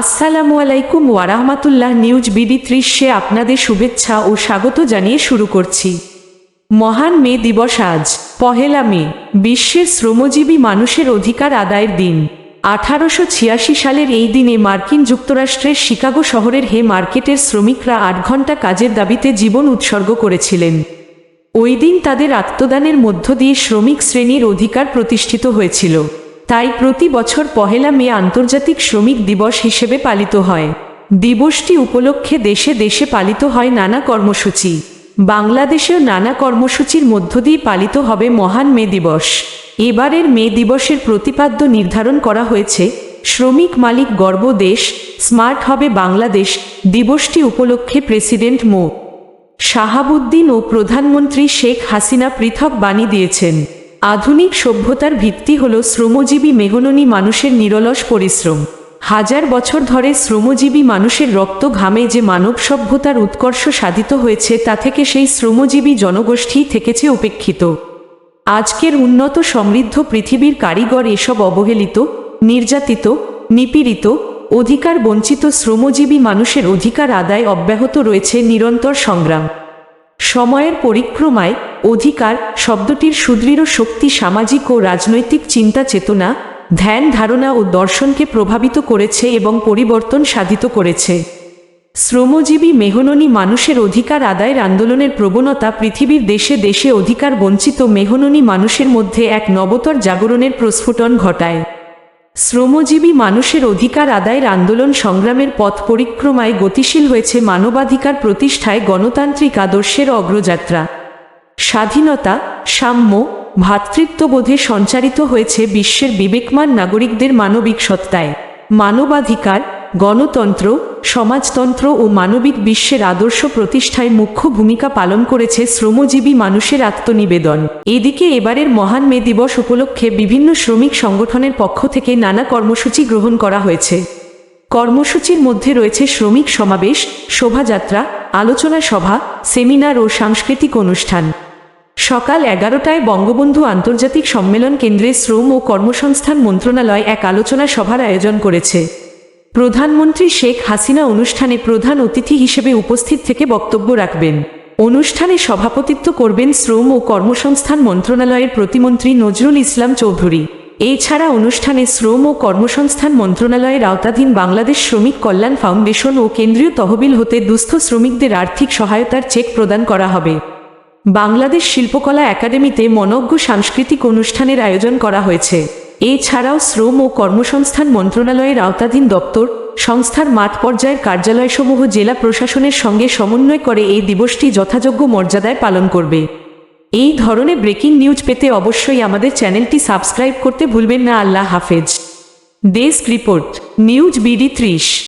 আসসালামু আলাইকুম ওয়ারাহমাতুল্লাহ news BD ত্রিশে আপনাদের শুভেচ্ছা ও স্বাগত জানিয়ে শুরু করছি। মহান মে দিবস আজ, পহেলা মে, বিশ্বের শ্রমজীবী মানুষের অধিকার আদায়ের দিন। আঠারোশো ছিয়াশি সালের এই দিনে মার্কিন যুক্তরাষ্ট্রের শিকাগো শহরের হে মার্কেটের শ্রমিকরা আট ঘণ্টা কাজের দাবিতে জীবন উৎসর্গ করেছিলেন। ওই দিন তাদের আত্মদানের মধ্য দিয়ে শ্রমিক শ্রেণির অধিকার প্রতিষ্ঠিত হয়েছিল। তাই প্রতি বছর পহেলা মে আন্তর্জাতিক শ্রমিক দিবস হিসেবে পালিত হয়। দিবসটি উপলক্ষে দেশে দেশে পালিত হয় নানা কর্মসূচি। বাংলাদেশেও নানা কর্মসূচির মধ্য দিয়ে পালিত হবে মহান মে দিবস। এবারের মে দিবসের প্রতিপাদ্য নির্ধারণ করা হয়েছে, শ্রমিক মালিক গর্ব দেশ, স্মার্ট হবে বাংলাদেশ দিবসটি উপলক্ষে প্রেসিডেন্ট মো. শাহাবুদ্দিন ও প্রধানমন্ত্রী শেখ হাসিনা পৃথক বাণী দিয়েছেন। আধুনিক সভ্যতার ভিত্তি হল শ্রমজীবী মেহননী মানুষের নিরলস পরিশ্রম। হাজার বছর ধরে শ্রমজীবী মানুষের রক্ত ঘামে যে মানব সভ্যতার উৎকর্ষ সাধিত হয়েছে, তা থেকে সেই শ্রমজীবী জনগোষ্ঠীই থেকেছে উপেক্ষিত। আজকের উন্নত সমৃদ্ধ পৃথিবীর কারিগর এসব অবহেলিত, নির্যাতিত, নিপীড়িত, অধিকার বঞ্চিত শ্রমজীবী মানুষের অধিকার আদায় অব্যাহত রয়েছে নিরন্তর সংগ্রাম। সময়ের পরিক্রমায় অধিকার শব্দটির সুদৃঢ় শক্তি সামাজিক ও রাজনৈতিক চিন্তা চেতনা, ধ্যান ধারণা ও দর্শনকে প্রভাবিত করেছে এবং পরিবর্তন সাধিত করেছে। শ্রমজীবী মেহননী মানুষের অধিকার আদায়ের আন্দোলনের প্রবণতা পৃথিবীর দেশে দেশে অধিকার বঞ্চিত মেহননী মানুষের মধ্যে এক নবতর জাগরণের প্রস্ফুটন ঘটায়। শ্রমজীবী মানুষের অধিকার আদায়ের আন্দোলন সংগ্রামের পথ পরিক্রমায় গতিশীল হয়েছে মানবাধিকার প্রতিষ্ঠায় গণতান্ত্রিক আদর্শের অগ্রযাত্রা। স্বাধীনতা, সাম্য ভ্রাতৃত্ববোধে সঞ্চারিত হয়েছে বিশ্বের বিবেকমান নাগরিকদের মানবিক সত্তায়। মানবাধিকার, গণতন্ত্র, সমাজতন্ত্র ও মানবিক বিশ্বের আদর্শ প্রতিষ্ঠায় মুখ্য ভূমিকা পালন করেছে শ্রমজীবী মানুষের আত্মনিবেদন। এদিকে এবারের মহান মে দিবস উপলক্ষে বিভিন্ন শ্রমিক সংগঠনের পক্ষ থেকে নানা কর্মসূচি গ্রহণ করা হয়েছে। কর্মসূচির মধ্যে রয়েছে শ্রমিক সমাবেশ, শোভাযাত্রা, আলোচনা সভা, সেমিনার ও সাংস্কৃতিক অনুষ্ঠান। সকাল এগারোটায় বঙ্গবন্ধু আন্তর্জাতিক সম্মেলন কেন্দ্রে শ্রম ও কর্মসংস্থান মন্ত্রণালয় এক আলোচনা সভার আয়োজন করেছে। প্রধানমন্ত্রী শেখ হাসিনা অনুষ্ঠানে প্রধান অতিথি হিসেবে উপস্থিত থেকে বক্তব্য রাখবেন। অনুষ্ঠানে সভাপতিত্ব করবেন শ্রম ও কর্মসংস্থান মন্ত্রণালয়ের প্রতিমন্ত্রী নজরুল ইসলাম চৌধুরী। এছাড়া অনুষ্ঠানে শ্রম ও কর্মসংস্থান মন্ত্রণালয়ের আওতাধীন বাংলাদেশ শ্রমিক কল্যাণ ফাউন্ডেশন ও কেন্দ্রীয় তহবিল হতে দুস্থ শ্রমিকদের আর্থিক সহায়তার চেক প্রদান করা হবে। বাংলাদেশ শিল্পকলা একাডেমিতে মনজ্ঞ সাংস্কৃতিক অনুষ্ঠানের আয়োজন করা হয়েছে। এছাড়াও শ্রম ও কর্মসংস্থান মন্ত্রণালয়ের আওতাধীন দপ্তর, সংস্থার মাঠ পর্যায়ের কার্যালয়সমূহ জেলা প্রশাসনের সঙ্গে সমন্বয় করে এই দিবসটি যথাযোগ্য মর্যাদায় পালন করবে। এই ধরনের ব্রেকিং নিউজ পেতে অবশ্যই আমাদের চ্যানেলটি সাবস্ক্রাইব করতে ভুলবেন না। আল্লাহ হাফেজ। ডেস্ক রিপোর্ট, নিউজ বিডি ত্রিশ।